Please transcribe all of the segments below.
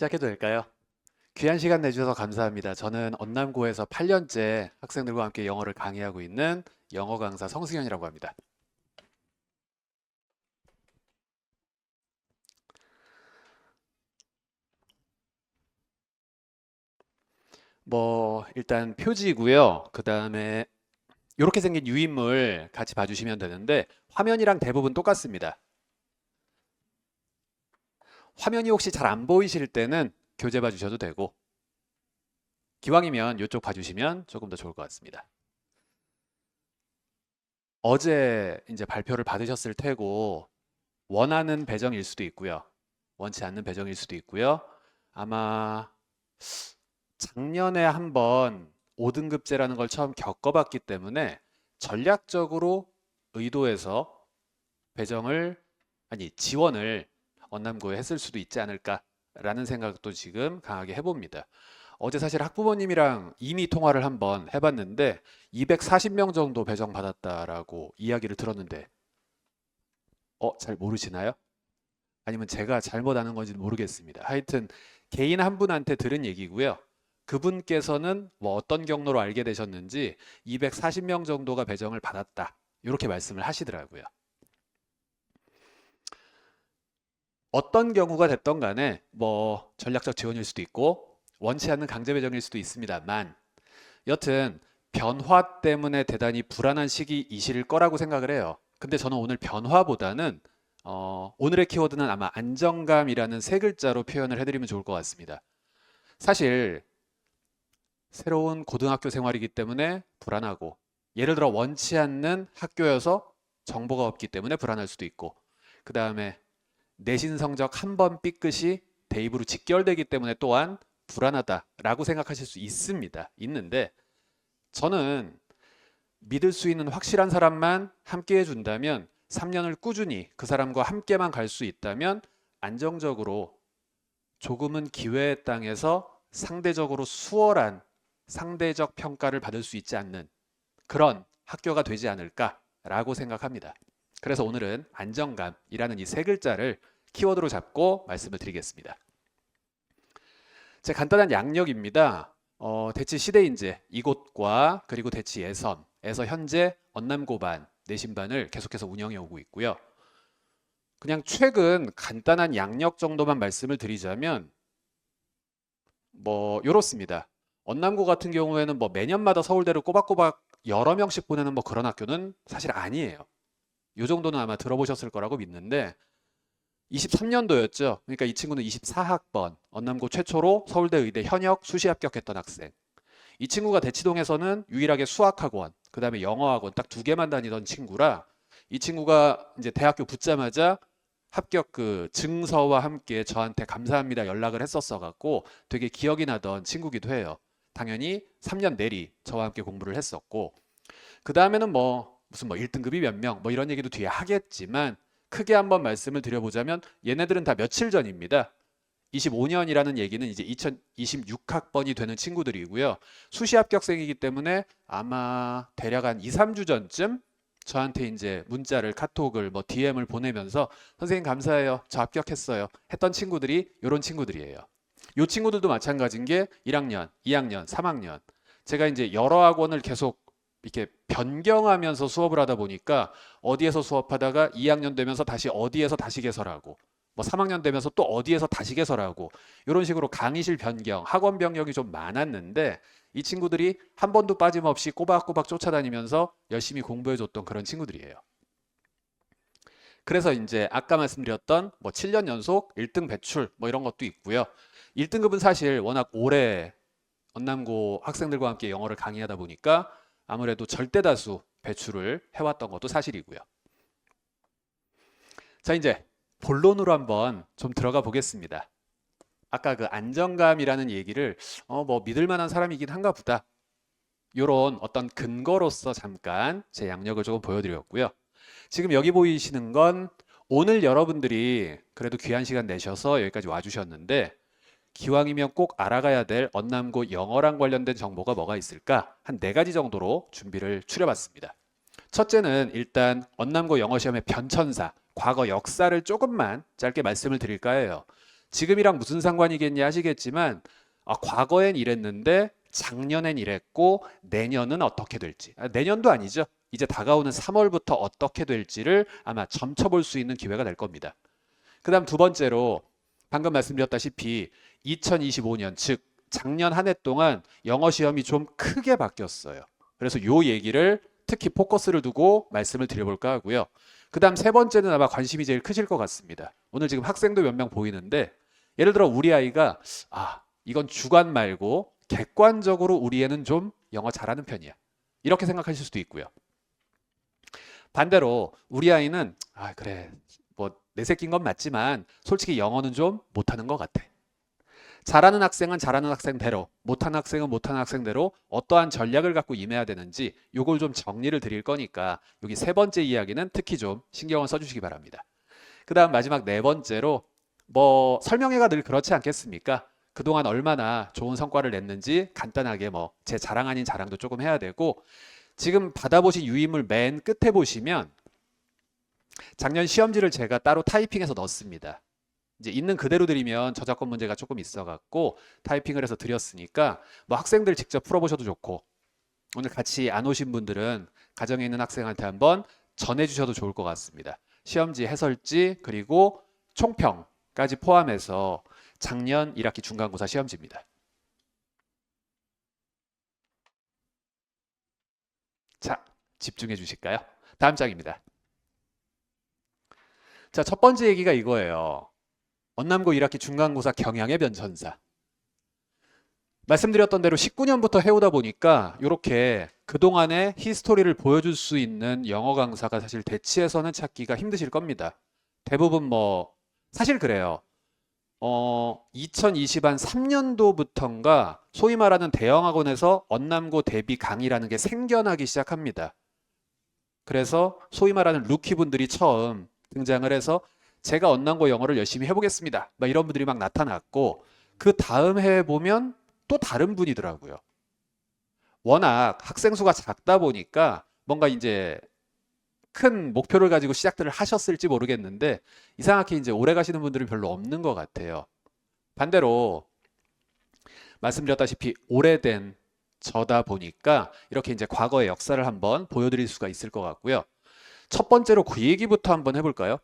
시작해도 될까요? 귀한 시간 내주셔서 감사합니다. 저는 언남고에서 8년째 학생들과 함께 영어를 강의하고 있는 영어 강사 성승현이라고 합니다. 뭐 일단 표지고요. 그 다음에 이렇게 생긴 유인물 같이 봐주시면 되는데 화면이랑 대부분 똑같습니다. 화면이 혹시 잘 안 보이실 때는 교재 봐주셔도 되고 기왕이면 이쪽 봐주시면 조금 더 좋을 것 같습니다. 어제 이제 발표를 받으셨을 테고 원하는 배정일 수도 있고요. 원치 않는 배정일 수도 있고요. 아마 작년에 한번 5등급제라는 걸 처음 겪어봤기 때문에 전략적으로 의도해서 배정을 아니 지원을 언남고에 했을 수도 있지 않을까라는 생각도 지금 강하게 해봅니다. 어제 사실 학부모님이랑 이미 통화를 한번 해봤는데 240명 정도 배정 받았다라고 이야기를 들었는데 어, 잘 모르시나요? 아니면 제가 잘못 아는 건지 모르겠습니다. 하여튼 개인 한 분한테 들은 얘기고요. 그분께서는 뭐 어떤 경로로 알게 되셨는지 240명 정도가 배정을 받았다. 이렇게 말씀을 하시더라고요. 어떤 경우가 됐던 간에 뭐 전략적 지원일 수도 있고 원치 않는 강제 배정일 수도 있습니다만 여튼 변화 때문에 대단히 불안한 시기이실 거라고 생각을 해요. 근데 저는 오늘 변화보다는 어, 오늘의 키워드는 아마 안정감이라는 세 글자로 표현을 해드리면 좋을 것 같습니다. 사실 새로운 고등학교 생활이기 때문에 불안하고 예를 들어 원치 않는 학교여서 정보가 없기 때문에 불안할 수도 있고 그 다음에 내신 성적 한 번 삐끗이 대입으로 직결되기 때문에 또한 불안하다라고 생각하실 수 있습니다. 있는데 저는 믿을 수 있는 확실한 사람만 함께 해준다면 3년을 꾸준히 그 사람과 함께만 갈 수 있다면 안정적으로 조금은 기회의 땅에서 상대적으로 수월한 상대적 평가를 받을 수 있지 않는 그런 학교가 되지 않을까라고 생각합니다. 그래서 오늘은 안정감이라는 이 세 글자를 키워드로 잡고 말씀을 드리겠습니다. 제 간단한 양력입니다. 어, 대치 시대인재 이곳과 그리고 대치 예선에서 현재 언남고반 내신반을 계속해서 운영해 오고 있고요. 그냥 최근 간단한 양력 정도만 말씀을 드리자면 뭐 이렇습니다. 언남고 같은 경우에는 뭐 매년마다 서울대를 꼬박꼬박 여러 명씩 보내는 뭐 그런 학교는 사실 아니에요. 요 정도는 아마 들어보셨을 거라고 믿는데 23년도였죠. 그러니까 이 친구는 24학번 언남고 최초로 서울대 의대 현역 수시 합격했던 학생. 이 친구가 대치동에서는 유일하게 수학학원, 그 다음에 영어학원 딱 두 개만 다니던 친구라 이 친구가 이제 대학교 붙자마자 합격 그 증서와 함께 저한테 감사합니다 연락을 했었어 갖고 되게 기억이 나던 친구기도 해요. 당연히 3년 내리 저와 함께 공부를 했었고 그 다음에는 뭐 무슨 뭐 1등급이 몇 명 뭐 이런 얘기도 뒤에 하겠지만 크게 한번 말씀을 드려보자면 얘네들은 다 며칠 전입니다. 25년이라는 얘기는 이제 2026학번이 되는 친구들이고요. 수시 합격생이기 때문에 아마 대략 한 2, 3주 전쯤 저한테 이제 문자를 카톡을 뭐 DM을 보내면서 선생님 감사해요. 저 합격했어요. 했던 친구들이 이런 친구들이에요. 요 친구들도 마찬가지인 게 1학년, 2학년, 3학년. 제가 이제 여러 학원을 계속 이렇게 변경하면서 수업을 하다 보니까 어디에서 수업하다가 2학년 되면서 다시 어디에서 다시 개설하고 뭐 3학년 되면서 또 어디에서 다시 개설하고 이런 식으로 강의실 변경, 학원 변경이 좀 많았는데 이 친구들이 한 번도 빠짐없이 꼬박꼬박 쫓아다니면서 열심히 공부해 줬던 그런 친구들이에요. 그래서 이제 아까 말씀드렸던 뭐 7년 연속 1등 배출 뭐 이런 것도 있고요. 1등급은 사실 워낙 오래 언남고 학생들과 함께 영어를 강의하다 보니까 아무래도 절대 다수 배출을 해왔던 것도 사실이고요. 자, 이제 본론으로 한번 좀 들어가 보겠습니다. 아까 그 안정감이라는 얘기를 어, 뭐 믿을 만한 사람이긴 한가 보다. 요런 어떤 근거로서 잠깐 제 양력을 조금 보여드렸고요. 지금 여기 보이시는 건 오늘 여러분들이 그래도 귀한 시간 내셔서 여기까지 와주셨는데 기왕이면 꼭 알아가야 될 언남고 영어랑 관련된 정보가 뭐가 있을까? 한 네 가지 정도로 준비를 추려봤습니다. 첫째는 일단 언남고 영어 시험의 변천사, 과거 역사를 조금만 짧게 말씀을 드릴까 해요. 지금이랑 무슨 상관이겠냐 하시겠지만 아, 과거엔 이랬는데 작년엔 이랬고 내년은 어떻게 될지 아, 내년도 아니죠. 이제 다가오는 3월부터 어떻게 될지를 아마 점쳐볼 수 있는 기회가 될 겁니다. 그 다음 두 번째로 방금 말씀드렸다시피 2025년 즉 작년 한 해 동안 영어 시험이 좀 크게 바뀌었어요. 그래서 요 얘기를 특히 포커스를 두고 말씀을 드려볼까 하고요. 그다음 세 번째는 아마 관심이 제일 크실 것 같습니다. 오늘 지금 학생도 몇 명 보이는데 예를 들어 우리 아이가 아 이건 주관 말고 객관적으로 우리 애는 좀 영어 잘하는 편이야. 이렇게 생각하실 수도 있고요. 반대로 우리 아이는 아 그래 뭐 내 새끼인 건 맞지만 솔직히 영어는 좀 못하는 것 같아. 잘하는 학생은 잘하는 학생대로, 못하는 학생은 못하는 학생대로 어떠한 전략을 갖고 임해야 되는지 요걸 좀 정리를 드릴 거니까 여기 세 번째 이야기는 특히 좀 신경을 써주시기 바랍니다. 그 다음 마지막 네 번째로 뭐 설명회가 늘 그렇지 않겠습니까? 그동안 얼마나 좋은 성과를 냈는지 간단하게 뭐 제 자랑 아닌 자랑도 조금 해야 되고 지금 받아보신 유인물 맨 끝에 보시면 작년 시험지를 제가 따로 타이핑해서 넣었습니다. 이제 있는 그대로 드리면 저작권 문제가 조금 있어갖고 타이핑을 해서 드렸으니까 뭐 학생들 직접 풀어보셔도 좋고 오늘 같이 안 오신 분들은 가정에 있는 학생한테 한번 전해주셔도 좋을 것 같습니다. 시험지 해설지 그리고 총평까지 포함해서 작년 1학기 중간고사 시험지입니다. 자, 집중해 주실까요? 다음 장입니다. 자, 첫 번째 얘기가 이거예요. 언남고 1학기 중간고사 경향의 변천사. 말씀드렸던 대로 19년부터 해오다 보니까 이렇게 그동안의 히스토리를 보여줄 수 있는 영어 강사가 사실 대치에서는 찾기가 힘드실 겁니다. 대부분 뭐 사실 그래요. 어, 2020한 3년도부터인가 소위 말하는 대형 학원에서 언남고 대비 강의라는 게 생겨나기 시작합니다. 그래서 소위 말하는 루키 분들이 처음 등장을 해서 제가 언남고 영어를 열심히 해보겠습니다. 막 이런 분들이 막 나타났고 그 다음 해에 보면 또 다른 분이더라고요. 워낙 학생 수가 작다 보니까 뭔가 이제 큰 목표를 가지고 시작들을 하셨을지 모르겠는데 이상하게 이제 오래 가시는 분들은 별로 없는 것 같아요. 반대로 말씀드렸다시피 오래된 저다 보니까 이렇게 이제 과거의 역사를 한번 보여드릴 수가 있을 것 같고요. 첫 번째로 그 얘기부터 한번 해볼까요?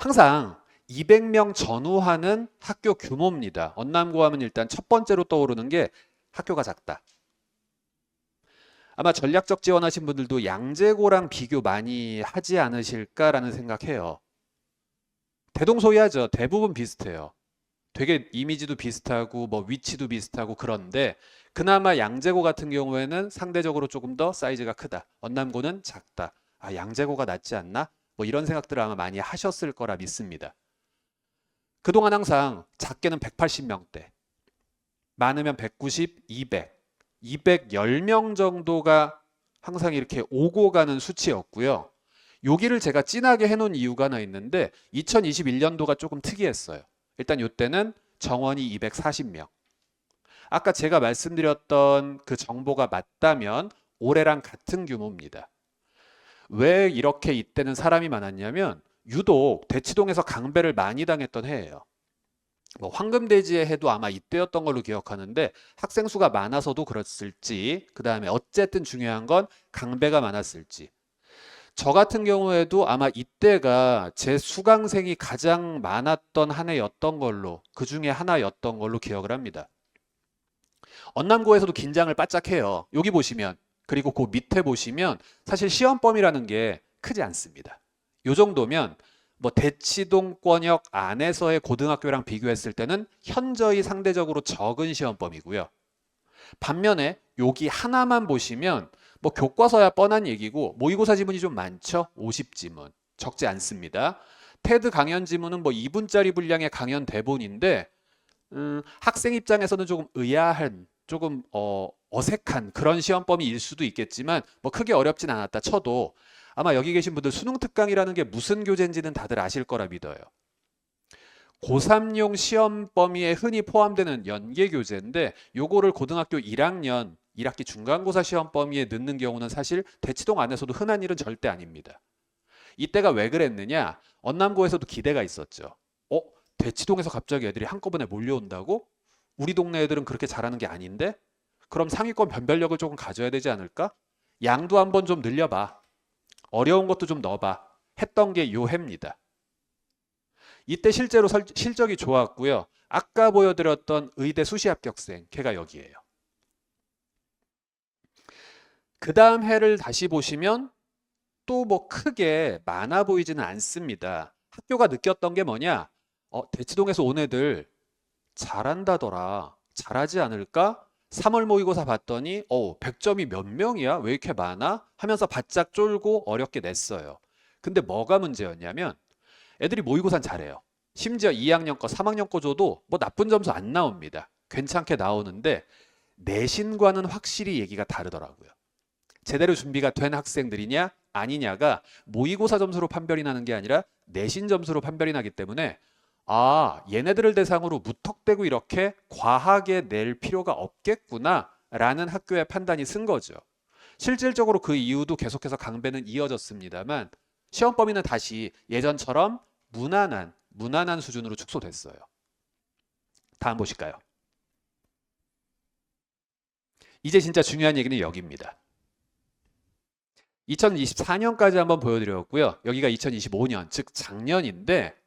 항상 200명 전후하는 학교 규모입니다. 언남고 하면 일단 첫 번째로 떠오르는 게 학교가 작다. 아마 전략적 지원하신 분들도 양재고랑 비교 많이 하지 않으실까라는 생각해요. 대동소이하죠. 대부분 비슷해요. 되게 이미지도 비슷하고 뭐 위치도 비슷하고 그런데 그나마 양재고 같은 경우에는 상대적으로 조금 더 사이즈가 크다. 언남고는 작다. 아, 양재고가 낫지 않나? 뭐 이런 생각들을 아마 많이 하셨을 거라 믿습니다. 그동안 항상 작게는 180명대, 많으면 190, 200, 210명 정도가 항상 이렇게 오고 가는 수치였고요. 여기를 제가 진하게 해놓은 이유가 하나 있는데 2021년도가 조금 특이했어요. 일단 이때는 정원이 240명. 아까 제가 말씀드렸던 그 정보가 맞다면 올해랑 같은 규모입니다. 왜 이렇게 이때는 사람이 많았냐면 유독 대치동에서 강배를 많이 당했던 해예요. 뭐 황금돼지의 해도 아마 이때였던 걸로 기억하는데 학생 수가 많아서도 그랬을지 그 다음에 어쨌든 중요한 건 강배가 많았을지 저 같은 경우에도 아마 이때가 제 수강생이 가장 많았던 한 해였던 걸로 그 중에 하나였던 걸로 기억을 합니다. 언남고에서도 긴장을 바짝 해요. 여기 보시면 그리고 그 밑에 보시면 사실 시험 범위라는 게 크지 않습니다. 요 정도면 뭐 대치동권역 안에서의 고등학교랑 비교했을 때는 현저히 상대적으로 적은 시험 범위고요. 반면에 여기 하나만 보시면 뭐 교과서야 뻔한 얘기고 모의고사 지문이 좀 많죠. 50지문. 적지 않습니다. 테드 강연 지문은 뭐 2분짜리 분량의 강연 대본인데 음, 학생 입장에서는 조금 의아한 조금 어, 어색한 그런 시험범위일 수도 있겠지만 뭐 크게 어렵진 않았다 쳐도 아마 여기 계신 분들 수능 특강이라는 게 무슨 교재인지는 다들 아실 거라 믿어요. 고3용 시험 범위에 흔히 포함되는 연계 교재인데 요거를 고등학교 1학년 1학기 중간고사 시험 범위에 넣는 경우는 사실 대치동 안에서도 흔한 일은 절대 아닙니다. 이때가 왜 그랬느냐? 언남고에서도 기대가 있었죠. 어? 대치동에서 갑자기 애들이 한꺼번에 몰려온다고? 우리 동네 애들은 그렇게 잘하는 게 아닌데? 그럼 상위권 변별력을 조금 가져야 되지 않을까? 양도 한번 좀 늘려봐. 어려운 것도 좀 넣어봐. 했던 게 요해입니다. 이때 실제로 설- 실적이 좋았고요. 아까 보여드렸던 의대 수시 합격생, 걔가 여기에요. 그 다음 해를 다시 보시면 또 뭐 크게 많아 보이지는 않습니다. 학교가 느꼈던 게 뭐냐? 어, 대치동에서 온 애들 잘한다더라. 잘하지 않을까? 3월 모의고사 봤더니 어, 100점이 몇 명이야? 왜 이렇게 많아? 하면서 바짝 쫄고 어렵게 냈어요. 근데 뭐가 문제였냐면 애들이 모의고사는 잘해요. 심지어 2학년 거, 3학년 거 줘도 뭐 나쁜 점수 안 나옵니다. 괜찮게 나오는데 내신과는 확실히 얘기가 다르더라고요. 제대로 준비가 된 학생들이냐 아니냐가 모의고사 점수로 판별이 나는 게 아니라 내신 점수로 판별이 나기 때문에 아, 얘네들을 대상으로 무턱대고 이렇게 과하게 낼 필요가 없겠구나 라는 학교의 판단이 쓴 거죠. 실질적으로 그 이후도 계속해서 강배는 이어졌습니다만 시험 범위는 다시 예전처럼 무난한 무난한 수준으로 축소됐어요. 다음 보실까요? 이제 진짜 중요한 얘기는 여기입니다. 2024년까지 한번 보여드렸고요. 여기가 2025년, 즉 작년인데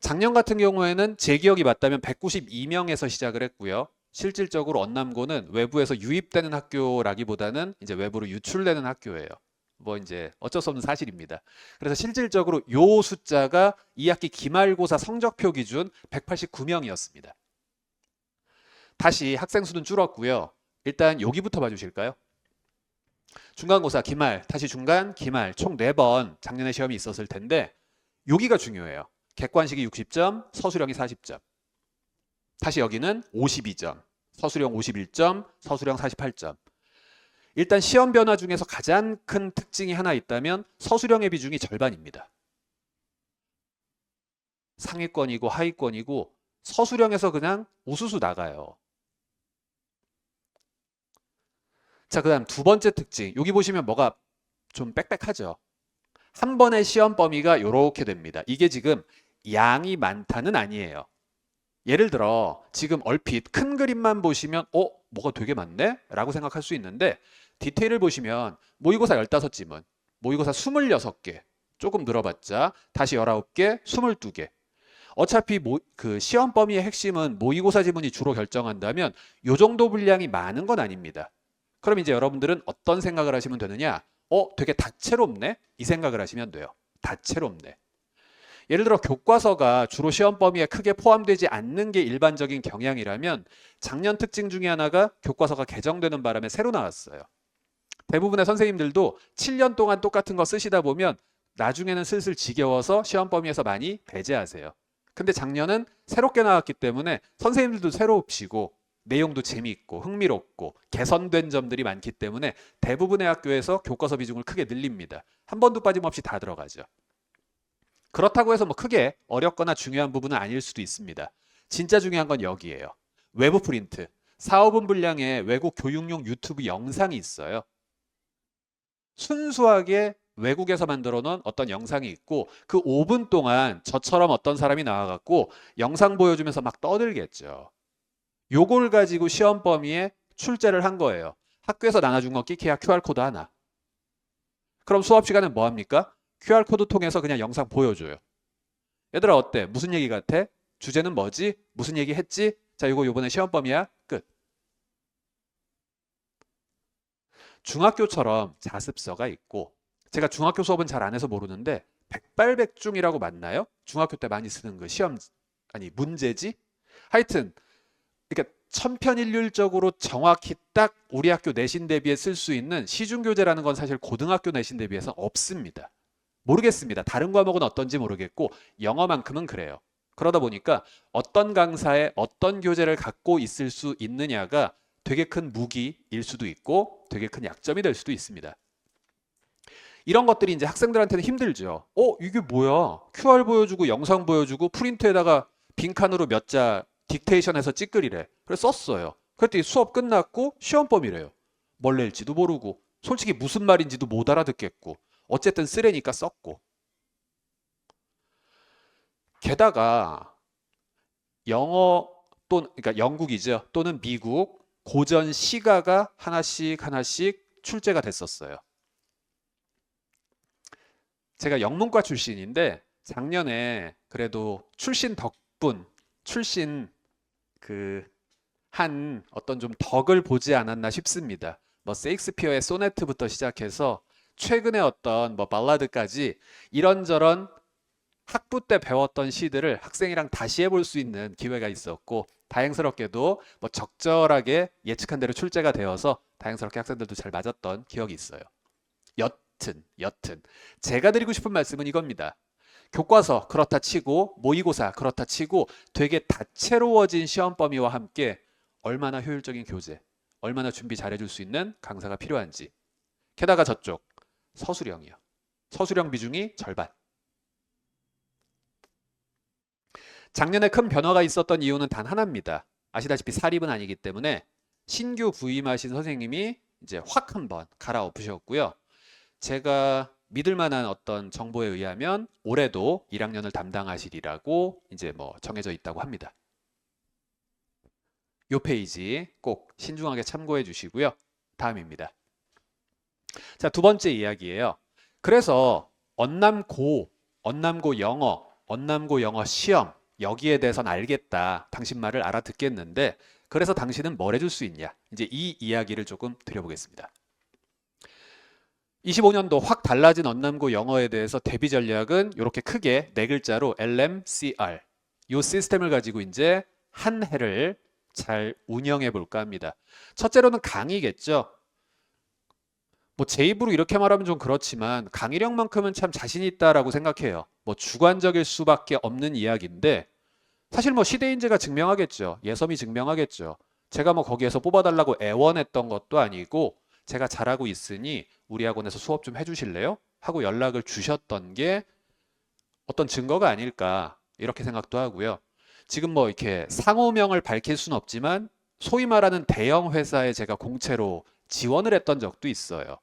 작년 같은 경우에는 제 기억이 맞다면 192명에서 시작을 했고요. 실질적으로 언남고는 외부에서 유입되는 학교라기보다는 이제 외부로 유출되는 학교예요. 뭐 이제 어쩔 수 없는 사실입니다. 그래서 실질적으로 요 숫자가 2학기 기말고사 성적표 기준 189명이었습니다. 다시 학생 수는 줄었고요. 일단 여기부터 봐주실까요? 중간고사 기말, 다시 중간, 기말 총 4번 작년에 시험이 있었을 텐데 여기가 중요해요. 객관식이 60점, 서술형이 40점. 다시 여기는 52점, 서술형 51점, 서술형 48점. 일단 시험 변화 중에서 가장 큰 특징이 하나 있다면 서술형의 비중이 절반입니다. 상위권이고 하위권이고 서술형에서 그냥 우수수 나가요. 자, 그 다음 두 번째 특징. 여기 보시면 뭐가 좀 빽빽하죠. 한 번의 시험 범위가 이렇게 됩니다. 이게 지금 양이 많다는 아니에요. 예를 들어 지금 얼핏 큰 그림만 보시면 어? 뭐가 되게 많네? 라고 생각할 수 있는데 디테일을 보시면 모의고사 15지문, 모의고사 26개, 조금 늘어봤자 다시 19개, 22개. 어차피 모, 그 시험 범위의 핵심은 모의고사 지문이 주로 결정한다면 요 정도 분량이 많은 건 아닙니다. 그럼 이제 여러분들은 어떤 생각을 하시면 되느냐? 어, 되게 다채롭네? 이 생각을 하시면 돼요. 다채롭네. 예를 들어 교과서가 주로 시험 범위에 크게 포함되지 않는 게 일반적인 경향이라면 작년 특징 중에 하나가 교과서가 개정되는 바람에 새로 나왔어요. 대부분의 선생님들도 7년 동안 똑같은 거 쓰시다 보면 나중에는 슬슬 지겨워서 시험 범위에서 많이 배제하세요. 근데 작년은 새롭게 나왔기 때문에 선생님들도 새롭시고 내용도 재미있고 흥미롭고 개선된 점들이 많기 때문에 대부분의 학교에서 교과서 비중을 크게 늘립니다. 한 번도 빠짐없이 다 들어가죠. 그렇다고 해서 뭐 크게 어렵거나 중요한 부분은 아닐 수도 있습니다. 진짜 중요한 건 여기에요. 외부 프린트. 4, 5분 분량의 외국 교육용 유튜브 영상이 있어요. 순수하게 외국에서 만들어 놓은 어떤 영상이 있고 그 5분 동안 저처럼 어떤 사람이 나와갖고 영상 보여주면서 막 떠들겠죠. 요걸 가지고 시험 범위에 출제를 한 거예요. 학교에서 나눠준 건 끼케야 QR코드 하나. 그럼 수업 시간에 뭐 합니까? QR코드 통해서 그냥 영상 보여줘요. 얘들아 어때? 무슨 얘기 같아? 주제는 뭐지? 무슨 얘기 했지? 자, 이거 요번에 시험 범위야. 끝. 중학교처럼 자습서가 있고 제가 중학교 수업은 잘 안 해서 모르는데 백발백중이라고 맞나요? 중학교 때 많이 쓰는 그 시험 아니 문제지? 하여튼 그러니까 천편일률적으로 정확히 딱 우리 학교 내신 대비에 쓸 수 있는 시중 교재라는 건 사실 고등학교 내신 대비해서 없습니다. 모르겠습니다. 다른 과목은 어떤지 모르겠고 영어만큼은 그래요. 그러다 보니까 어떤 강사에 어떤 교재를 갖고 있을 수 있느냐가 되게 큰 무기일 수도 있고 되게 큰 약점이 될 수도 있습니다. 이런 것들이 이제 학생들한테는 힘들죠. 어, 이게 뭐야? QR 보여주고 영상 보여주고 프린트에다가 빈칸으로 몇 자 딕테이션해서 찌끄리래. 그래서 썼어요. 그랬더니 수업 끝났고 시험 범위래요. 뭘 낼지도 모르고 솔직히 무슨 말인지도 못 알아듣겠고 어쨌든 쓰레니까 썼고 게다가 영어 또는 그러니까 영국이죠. 또는 미국 고전 시가가 하나씩 하나씩 출제가 됐었어요. 제가 영문과 출신인데 작년에 그래도 출신 덕분 출신 그 한 어떤 좀 덕을 보지 않았나 싶습니다. 뭐 세익스피어의 소네트부터 시작해서 최근에 어떤 뭐 발라드까지 이런저런 학부 때 배웠던 시들을 학생이랑 다시 해볼 수 있는 기회가 있었고 다행스럽게도 뭐 적절하게 예측한 대로 출제가 되어서 다행스럽게 학생들도 잘 맞았던 기억이 있어요. 여튼 여튼 제가 드리고 싶은 말씀은 이겁니다. 교과서 그렇다 치고 모의고사 그렇다 치고 되게 다채로워진 시험 범위와 함께 얼마나 효율적인 교재, 얼마나 준비 잘해줄 수 있는 강사가 필요한지. 게다가 저쪽 서술형이요. 서술형 비중이 절반. 작년에 큰 변화가 있었던 이유는 단 하나입니다. 아시다시피 사립은 아니기 때문에 신규 부임하신 선생님이 이제 확 한번 갈아엎으셨고요. 제가 믿을 만한 어떤 정보에 의하면 올해도 1학년을 담당하시리라고 이제 뭐 정해져 있다고 합니다. 요 페이지 꼭 신중하게 참고해 주시고요. 다음입니다. 자, 두 번째 이야기예요. 그래서 언남고, 언남고 영어, 언남고 영어 시험 여기에 대해서는 알겠다. 당신 말을 알아듣겠는데 그래서 당신은 뭘 해줄 수 있냐? 이제 이 이야기를 조금 드려보겠습니다. 25년도 확 달라진 언남고 영어에 대해서 대비 전략은 이렇게 크게 네 글자로 LMCR 요 시스템을 가지고 이제 한 해를 잘 운영해 볼까 합니다. 첫째로는 강의겠죠. 뭐 제 입으로 이렇게 말하면 좀 그렇지만 강의력만큼은 참 자신 있다라고 생각해요. 뭐 주관적일 수밖에 없는 이야기인데 사실 뭐 시대인재가 증명하겠죠. 예섬이 증명하겠죠. 제가 뭐 거기에서 뽑아달라고 애원했던 것도 아니고 제가 잘하고 있으니 우리 학원에서 수업 좀 해주실래요? 하고 연락을 주셨던 게 어떤 증거가 아닐까 이렇게 생각도 하고요. 지금 뭐 이렇게 상호명을 밝힐 수는 없지만 소위 말하는 대형 회사에 제가 공채로 지원을 했던 적도 있어요.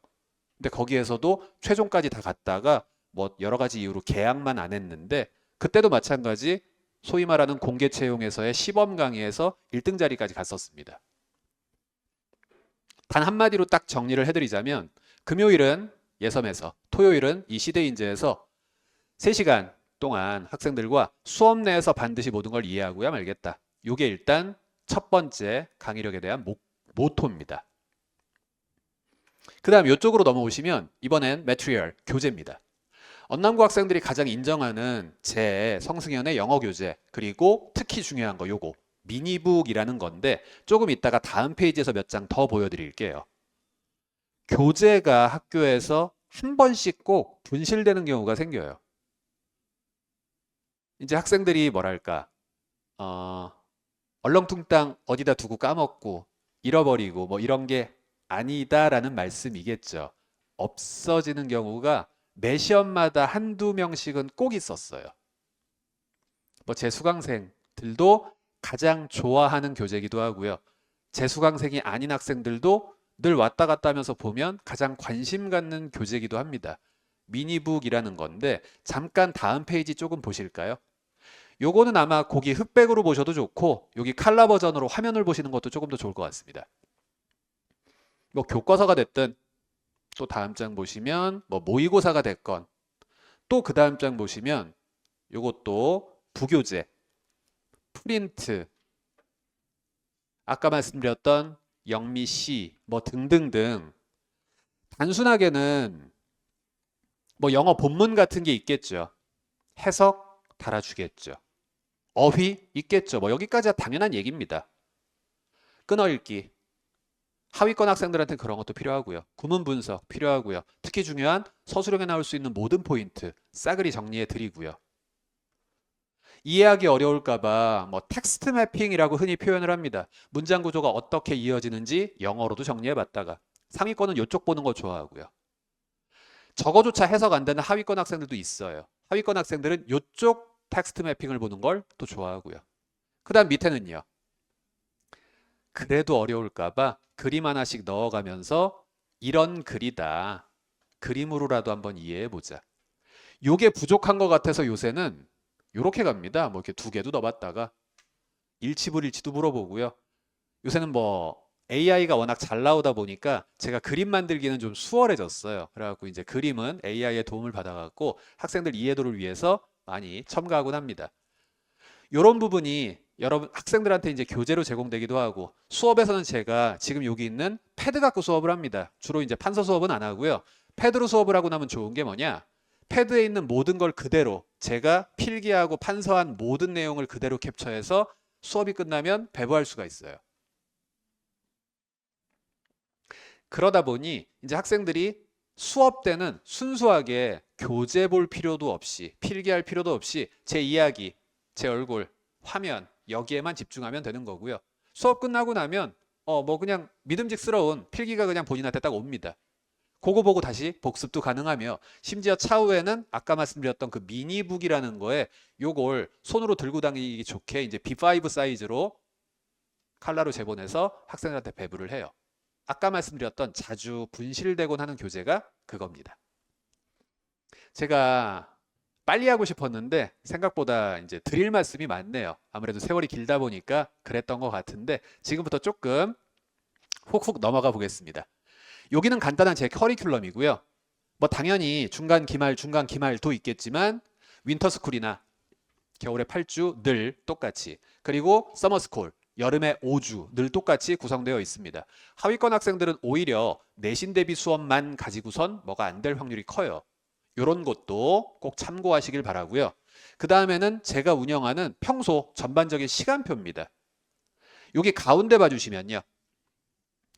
근데 거기에서도 최종까지 다 갔다가 뭐 여러 가지 이유로 계약만 안 했는데 그때도 마찬가지 소위 말하는 공개 채용에서의 시범 강의에서 1등 자리까지 갔었습니다. 단 한마디로 딱 정리를 해드리자면 금요일은 예섬에서 토요일은 이 시대인재에서 3시간 동안 학생들과 수업 내에서 반드시 모든 걸 이해하고야 말겠다. 이게 일단 첫 번째 강의력에 대한 모, 모토입니다. 그 다음 이쪽으로 넘어오시면 이번엔 매트리얼, 교재입니다. 언남고 학생들이 가장 인정하는 제 성승현의 영어 교재 그리고 특히 중요한 거 요거 미니북이라는 건데 조금 이따가 다음 페이지에서 몇 장 더 보여드릴게요. 교재가 학교에서 한 번씩 꼭 분실되는 경우가 생겨요. 이제 학생들이 뭐랄까 어, 얼렁뚱땅 어디다 두고 까먹고 잃어버리고 뭐 이런 게 아니다라는 말씀이겠죠. 없어지는 경우가 매 시험마다 한두 명씩은 꼭 있었어요. 뭐 제 수강생들도 가장 좋아하는 교재이기도 하고요. 제 수강생이 아닌 학생들도 늘 왔다 갔다 하면서 보면 가장 관심 갖는 교재이기도 합니다. 미니북이라는 건데 잠깐 다음 페이지 조금 보실까요? 요거는 아마 고기 흑백으로 보셔도 좋고 여기 칼라 버전으로 화면을 보시는 것도 조금 더 좋을 것 같습니다. 뭐 교과서가 됐든 또 다음 장 보시면 뭐 모의고사가 됐건 또 그 다음 장 보시면 요것도 부교재 프린트 아까 말씀드렸던 영미시 뭐 등등등 단순하게는 뭐 영어 본문 같은 게 있겠죠. 해석 달아주겠죠. 어휘 있겠죠. 뭐 여기까지가 당연한 얘기입니다. 끊어읽기 하위권 학생들한테 그런 것도 필요하고요. 구문 분석 필요하고요. 특히 중요한 서술형에 나올 수 있는 모든 포인트 싸그리 정리해 드리고요. 이해하기 어려울까봐 뭐 텍스트 매핑이라고 흔히 표현을 합니다. 문장 구조가 어떻게 이어지는지 영어로도 정리해 봤다가 상위권은 이쪽 보는 거 좋아하고요. 저거조차 해석 안 되는 하위권 학생들도 있어요. 하위권 학생들은 이쪽 텍스트 매핑을 보는 걸 또 좋아하고요. 그 다음 밑에는요. 그래도 어려울까봐 그림 하나씩 넣어가면서 이런 글이다. 그림으로라도 한번 이해해 보자. 요게 부족한 것 같아서 요새는 요렇게 갑니다. 뭐 이렇게 두 개도 넣어봤다가 일치불일치도 물어보고요. 요새는 뭐 AI가 워낙 잘 나오다 보니까 제가 그림 만들기는 좀 수월해졌어요. 그래갖고 이제 그림은 AI의 도움을 받아갖고 학생들 이해도를 위해서 많이 첨가하곤 합니다. 이런 부분이 여러분 학생들한테 이제 교재로 제공되기도 하고 수업에서는 제가 지금 여기 있는 패드 갖고 수업을 합니다. 주로 이제 판서 수업은 안 하고요. 패드로 수업을 하고 나면 좋은 게 뭐냐? 패드에 있는 모든 걸 그대로 제가 필기하고 판서한 모든 내용을 그대로 캡처해서 수업이 끝나면 배부할 수가 있어요. 그러다 보니 이제 학생들이 수업 때는 순수하게 교재 볼 필요도 없이 필기할 필요도 없이 제 이야기, 제 얼굴, 화면 여기에만 집중하면 되는 거고요. 수업 끝나고 나면 어 뭐 그냥 믿음직스러운 필기가 그냥 본인한테 딱 옵니다. 그거 보고 다시 복습도 가능하며 심지어 차후에는 아까 말씀드렸던 그 미니북이라는 거에 요걸 손으로 들고 다니기 좋게 이제 B5 사이즈로 칼라로 재본해서 학생들한테 배부를 해요. 아까 말씀드렸던 자주 분실되곤 하는 교재가 그겁니다. 제가 빨리 하고 싶었는데 생각보다 이제 드릴 말씀이 많네요. 아무래도 세월이 길다 보니까 그랬던 것 같은데 지금부터 조금 훅훅 넘어가 보겠습니다. 여기는 간단한 제 커리큘럼이고요. 뭐 당연히 중간 기말 중간 기말도 있겠지만 윈터스쿨이나 겨울에 8주 늘 똑같이 그리고 서머스쿨 여름에 5주 늘 똑같이 구성되어 있습니다. 하위권 학생들은 오히려 내신 대비 수업만 가지고선 뭐가 안 될 확률이 커요. 이런 것도 꼭 참고하시길 바라고요. 그 다음에는 제가 운영하는 평소 전반적인 시간표입니다. 여기 가운데 봐주시면요.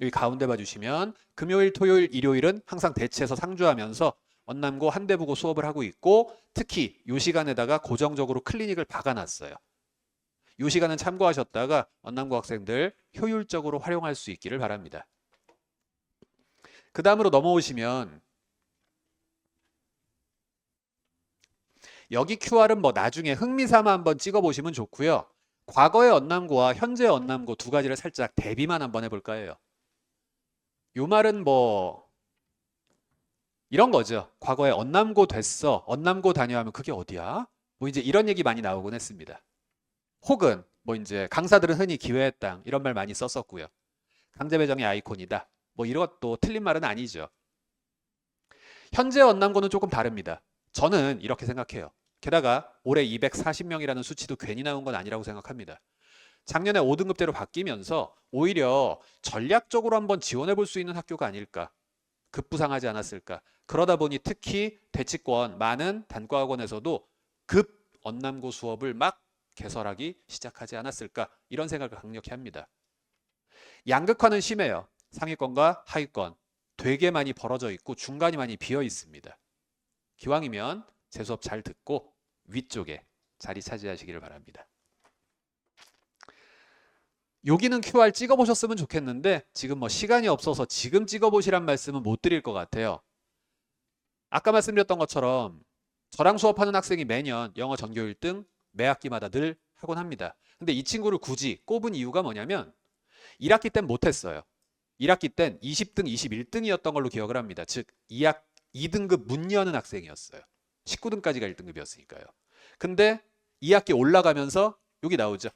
여기 가운데 봐주시면 금요일, 토요일, 일요일은 항상 대체해서 상주하면서 언남고 한대부고 수업을 하고 있고 특히 이 시간에다가 고정적으로 클리닉을 박아놨어요. 이 시간은 참고하셨다가 언남고 학생들 효율적으로 활용할 수 있기를 바랍니다. 그 다음으로 넘어오시면 여기 QR은 뭐 나중에 흥미삼아 한번 찍어보시면 좋고요. 과거의 언남고와 현재 언남고 두 가지를 살짝 대비만 한번 해볼까 해요. 요 말은 뭐 이런 거죠. 과거에 언남고 됐어. 언남고 다녀하면 그게 어디야? 뭐 이제 이런 얘기 많이 나오곤 했습니다. 혹은 뭐 이제 강사들은 흔히 기회의 땅 이런 말 많이 썼었고요. 강제 배정의 아이콘이다. 뭐 이것도 틀린 말은 아니죠. 현재 언남고는 조금 다릅니다. 저는 이렇게 생각해요. 게다가 올해 240명이라는 수치도 괜히 나온 건 아니라고 생각합니다. 작년에 5등급대로 바뀌면서 오히려 전략적으로 한번 지원해 볼 수 있는 학교가 아닐까. 급부상하지 않았을까. 그러다 보니 특히 대치권 많은 단과학원에서도 급 언남고 수업을 막 개설하기 시작하지 않았을까. 이런 생각을 강력히 합니다. 양극화는 심해요. 상위권과 하위권 되게 많이 벌어져 있고 중간이 많이 비어 있습니다. 기왕이면 제 수업 잘 듣고 위쪽에 자리 차지하시기를 바랍니다. 여기는 QR 찍어보셨으면 좋겠는데 지금 뭐 시간이 없어서 지금 찍어보시란 말씀은 못 드릴 것 같아요. 아까 말씀드렸던 것처럼 저랑 수업하는 학생이 매년 영어 전교 1등 매 학기마다 늘 하곤 합니다. 근데 이 친구를 굳이 꼽은 이유가 뭐냐면 1학기 땐 못했어요. 1학기 땐 20등, 21등이었던 걸로 기억을 합니다. 즉 2학 2등급 문 여는 학생이었어요. 19등까지가 1등급이었으니까요. 근데 2학기 올라가면서 여기 나오죠.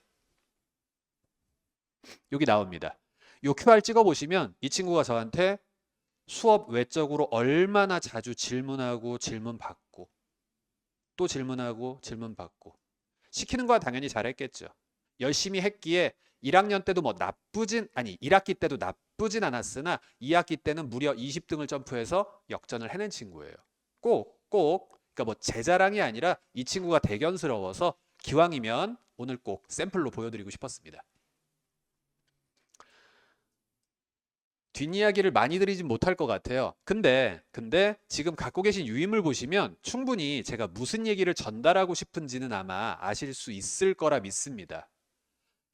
여기 나옵니다. 요 QR 찍어 보시면 이 친구가 저한테 수업 외적으로 얼마나 자주 질문하고 질문 받고 또 질문하고 질문 받고 시키는 거 당연히 잘했겠죠. 열심히 했기에 1학년 때도 뭐 나쁘진 아니 1학기 때도 나쁘진 않았으나 2학기 때는 무려 20등을 점프해서 역전을 해낸 친구예요. 꼭 꼭 그러니까 뭐 제 자랑이 아니라 이 친구가 대견스러워서 기왕이면 오늘 꼭 샘플로 보여드리고 싶었습니다. 뒷이야기를 많이 드리진 못할 것 같아요. 근데, 근데 지금 갖고 계신 유임을 보시면 충분히 제가 무슨 얘기를 전달하고 싶은지는 아마 아실 수 있을 거라 믿습니다.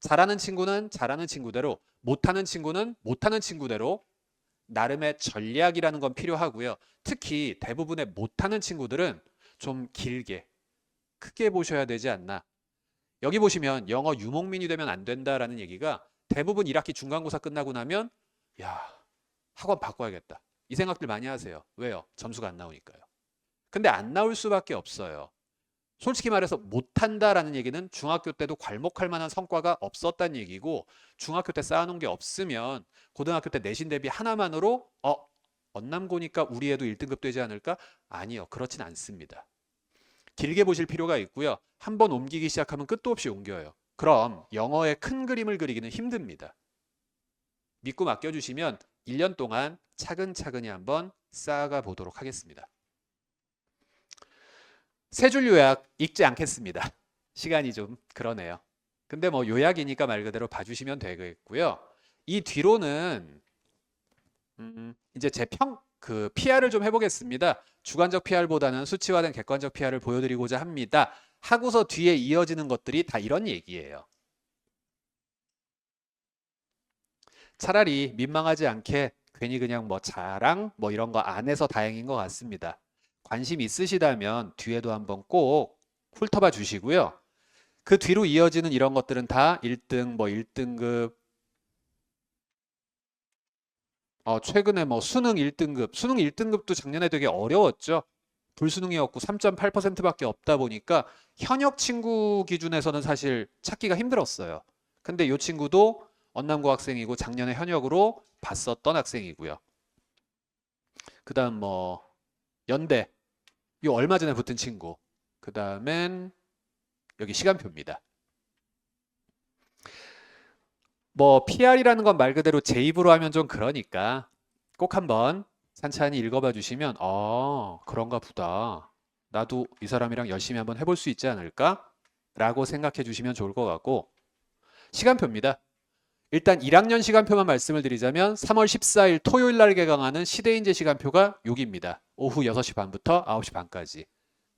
잘하는 친구는 잘하는 친구대로, 못하는 친구는 못하는 친구대로 나름의 전략이라는 건 필요하고요. 특히 대부분의 못하는 친구들은 좀 길게, 크게 보셔야 되지 않나. 여기 보시면 영어 유목민이 되면 안 된다라는 얘기가 대부분 1학기 중간고사 끝나고 나면 야, 학원 바꿔야겠다. 이 생각들 많이 하세요. 왜요? 점수가 안 나오니까요. 근데 안 나올 수밖에 없어요. 솔직히 말해서 못한다라는 얘기는 중학교 때도 괄목할 만한 성과가 없었다는 얘기고 중학교 때 쌓아놓은 게 없으면 고등학교 때 내신 대비 하나만으로 어 언남고니까 우리 애도 1등급 되지 않을까? 아니요 그렇진 않습니다. 길게 보실 필요가 있고요. 한번 옮기기 시작하면 끝도 없이 옮겨요. 그럼 영어의 큰 그림을 그리기는 힘듭니다. 믿고 맡겨주시면 1년 동안 차근차근히 한번 쌓아가 보도록 하겠습니다. 세 줄 요약 읽지 않겠습니다. 시간이 좀 그러네요. 근데 뭐 요약이니까 말 그대로 봐주시면 되겠고요. 이 뒤로는 음, 이제 제 평, 그 PR을 좀 해보겠습니다. 주관적 PR보다는 수치화된 객관적 PR을 보여드리고자 합니다. 하고서 뒤에 이어지는 것들이 다 이런 얘기예요. 차라리 민망하지 않게 괜히 그냥 뭐 자랑 뭐 이런 거 안 해서 다행인 것 같습니다. 관심 있으시다면 뒤에도 한번 꼭 훑어봐 주시고요. 그 뒤로 이어지는 이런 것들은 다 1등 뭐 1등급 어, 최근에 뭐 수능 1등급, 수능 1등급도 작년에 되게 어려웠죠. 불수능이었고 3.8%밖에 없다 보니까 현역 친구 기준에서는 사실 찾기가 힘들었어요. 근데 이 친구도 언남고 학생이고 작년에 현역으로 봤었던 학생이고요. 그 다음 뭐 연대 요 얼마 전에 붙은 친구. 그 다음엔 여기 시간표입니다. 뭐 PR이라는 건 말 그대로 제 입으로 하면 좀 그러니까 꼭 한번 찬찬히 읽어봐 주시면 어 그런가 보다. 나도 이 사람이랑 열심히 한번 해볼 수 있지 않을까? 라고 생각해 주시면 좋을 것 같고 시간표입니다. 일단 1학년 시간표만 말씀을 드리자면 3월 14일 토요일 날 개강하는 시대인재 시간표가 여기입니다. 오후 6시 반부터 9시 반까지.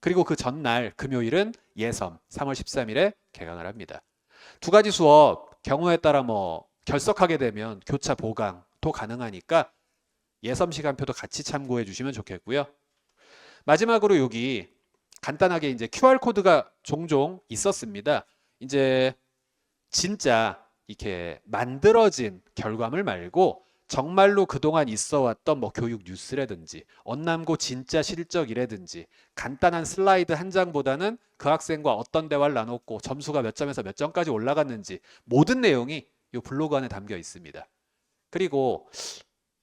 그리고 그 전날 금요일은 예섬 3월 13일에 개강을 합니다. 두 가지 수업 경우에 따라 뭐 결석하게 되면 교차 보강도 가능하니까 예섬 시간표도 같이 참고해 주시면 좋겠고요. 마지막으로 여기 간단하게 이제 QR 코드가 종종 있었습니다. 이제 진짜 이렇게 만들어진 결과물 말고 정말로 그동안 있어 왔던 뭐 교육 뉴스라든지 언남고 진짜 실적이라든지 간단한 슬라이드 한 장보다는 그 학생과 어떤 대화를 나눴고 점수가 몇 점에서 몇 점까지 올라갔는지 모든 내용이 이 블로그 안에 담겨 있습니다. 그리고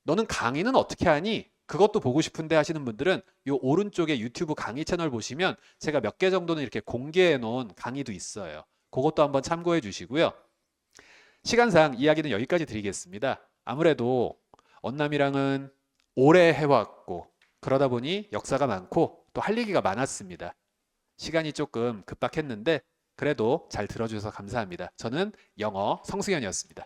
너는 강의는 어떻게 하니? 그것도 보고 싶은데 하시는 분들은 이 오른쪽에 유튜브 강의 채널 보시면 제가 몇 개 정도는 이렇게 공개해 놓은 강의도 있어요. 그것도 한번 참고해 주시고요. 시간상 이야기는 여기까지 드리겠습니다. 아무래도 언남이랑은 오래 해왔고 그러다 보니 역사가 많고 또 할 얘기가 많았습니다. 시간이 조금 급박했는데 그래도 잘 들어주셔서 감사합니다. 저는 영어 성승현이었습니다.